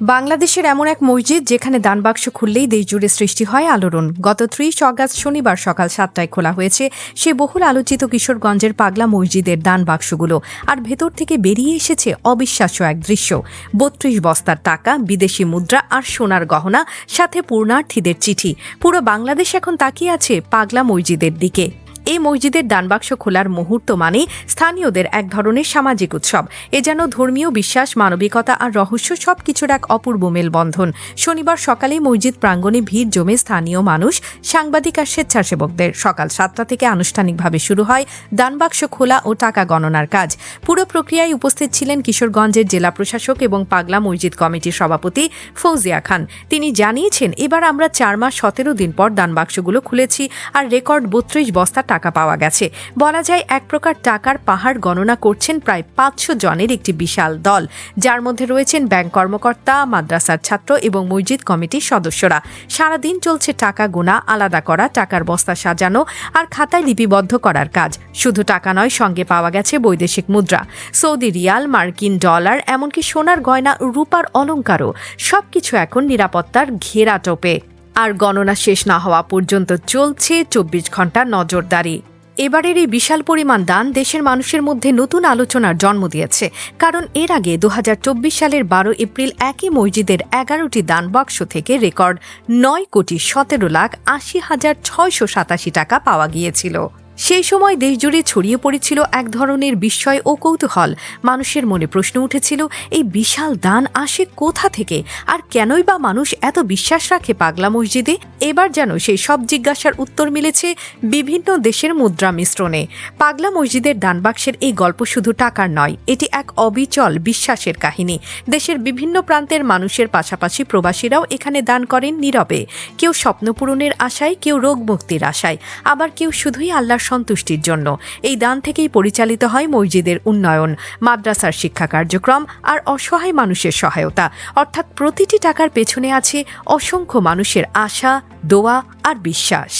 বাংলাদেশের এমন এক মসজিদ যেখানে দানবাক্স খুললেই দেশ জুড়ে সৃষ্টি হয় আলোড়ন। গত ত্রিশ অগাস্ট শনিবার সকাল সাতটায় খোলা হয়েছে সে বহুল আলোচিত কিশোরগঞ্জের পাগলা মসজিদের দান বাক্সগুলো আর ভেতর থেকে বেরিয়ে এসেছে অবিশ্বাস্য এক দৃশ্য। বত্রিশ বস্তার টাকা, বিদেশি মুদ্রা আর সোনার গহনা, সাথে পূর্ণার্থীদের চিঠি। পুরো বাংলাদেশ এখন তাকিয়ে আছে পাগলা মসজিদের দিকে। এই মসজিদের দানবাক্স খোলার মুহূর্ত মানে স্থানীয়দের এক ধরনের সামাজিক উৎসব। এ যেন ধর্মীয় বিশ্বাস, মানবিকতা আর রহস্য সবকিছুর এক অপূর্ব মেলবন্ধন। শনিবার সকালেই মসজিদ প্রাঙ্গণে ভিড় জমে স্থানীয় মানুষ, সাংবাদিক আর স্বেচ্ছাসেবকদের। সকাল সাতটা থেকে আনুষ্ঠানিকভাবে শুরু হয় দানবাক্স খোলা ও টাকা গণনার কাজ। পুরো প্রক্রিয়ায় উপস্থিত ছিলেন কিশোরগঞ্জের জেলা প্রশাসক এবং পাগলা মসজিদ কমিটির সভাপতি ফৌজিয়া খান। তিনি জানিয়েছেন, এবার আমরা চার মাস সতেরো দিন পর দানবাক্সগুলো খুলেছি আর রেকর্ড বত্রিশ বস্তা পাওয়া গেছে। বলা যায়, এক প্রকার টাকার পাহাড় গণনা করছেন প্রায় পাঁচশো জনের একটি বিশাল দল। যার মধ্যে রয়েছেন ব্যাংক কর্মকর্তা, মাদ্রাসার ছাত্র এবং মসজিদ কমিটির সদস্যরা। সারাদিন চলছে টাকা গোনা, আলাদা করা, টাকার বস্তা সাজানো আর খাতায় লিপিবদ্ধ করার কাজ। শুধু টাকা নয়, সঙ্গে পাওয়া গেছে বৈদেশিক মুদ্রা। সৌদি রিয়াল, মার্কিন ডলার, এমনকি সোনার গয়না, রূপার অলঙ্কারও। সবকিছু এখন নিরাপত্তার ঘেরা টোপে। আর গণনা শেষ না হওয়া পর্যন্ত চলছে চব্বিশ ঘণ্টা নজরদারি। এবারের এই বিশাল পরিমাণ দান দেশের মানুষের মধ্যে নতুন আলোচনার জন্ম দিয়েছে, কারণ এর আগে দু হাজার চব্বিশ সালের বারো এপ্রিল একই মসজিদের এগারোটি দান বাক্স থেকে রেকর্ড নয় কোটি সতেরো লাখ আশি হাজার ছয়শো সাতাশি টাকা পাওয়া গিয়েছিল। সেই সময় দেশজুড়ে ছড়িয়ে পড়েছিল এক ধরনের বিস্ময় ও কৌতূহল। মানুষের মনে প্রশ্ন উঠেছিল, এই বিশাল দান আসে কোথা থেকে? আর কেনই বা মানুষ এত বিশ্বাস রাখে পাগলা মসজিদে? এবার যেন সেই সব জিজ্ঞাসার উত্তর মিলেছে বিভিন্ন দেশের মুদ্রা মিশ্রণে। পাগলা মসজিদের দানবাক্সের এই গল্প শুধু টাকার নয়, এটি এক অবিচল বিশ্বাসের কাহিনী। দেশের বিভিন্ন প্রান্তের মানুষের পাশাপাশি প্রবাসীরাও এখানে দান করেন নীরবে। কেউ স্বপ্ন পূরণের আশায়, কেউ রোগ মুক্তির আশায়। আবার কেউ শুধুই আল্লাহর সন্তুষ্টির জন্য। এই দান থেকেই পরিচালিত হয় মসজিদের উন্নয়ন, মাদ্রাসার শিক্ষা কার্যক্রম আর অসহায় মানুষের সহায়তা। অর্থাৎ প্রতিটি টাকার পেছনে আছে অসংখ্য মানুষের আশা, দোয়া আর বিশ্বাস।